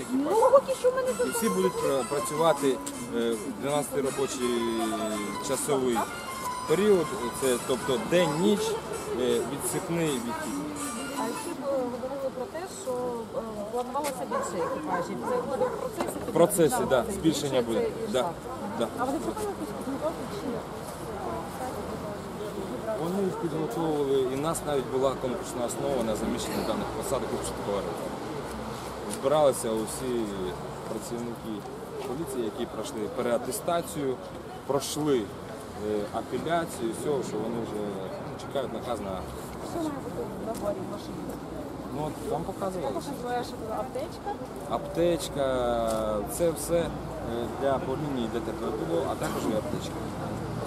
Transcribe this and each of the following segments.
екіпаж. Ну, поки що в мене І всі будуть пра- працювати е, 12 робочий часовий період, це тобто день, ніч, е, відсипний відхід. А ще б е, говорили про те, що е, планувалося більше екіпажів. Це буде в процесі? В процесі, Так, да, збільшення буде. Да, да. А вони проходили якусь підготовку чи ні? Вони підготовили, і в нас навіть була конкурсна основа на заміщення даних посадок посад швидкого Збиралися усі працівники поліції, які пройшли переатестацію, пройшли е, апеляцію, все, що вони вже ну, чекають наказ на. Що має бути в в машині? Ну, от вам показували. Називаєш що аптечка? Аптечка, це все е, для по лінії ДТП було, а також і аптечка.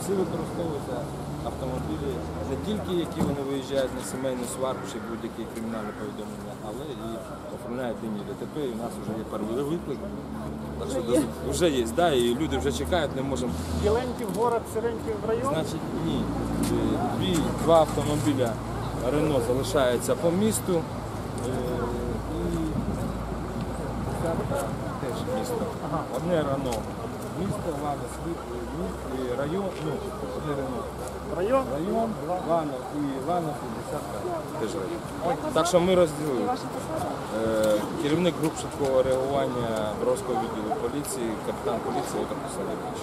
Всі використовуються автомобілі не тільки які вони виїжджають на сімейну сварку чи будь-які кримінальні повідомлення, але і оформляють лінії ДТП, і у нас вже є перший виклик. Так що досить- вже є, да, і люди вже чекають, не можемо. Біленький город, сиренький в район. Значить, ні. Е, Дві, два автомобіля Рено залишаються по місту. Десятка теж місто. Одне Рено. Місто, Лада, Світ, міст, район, ну, одне Рено. Район. Район, Ланов і Ланов і десятка теж. Так що ми розділили. Е, Керівник груп швидкого реагування Бровського відділу поліції, капітан поліції Отто Посадович.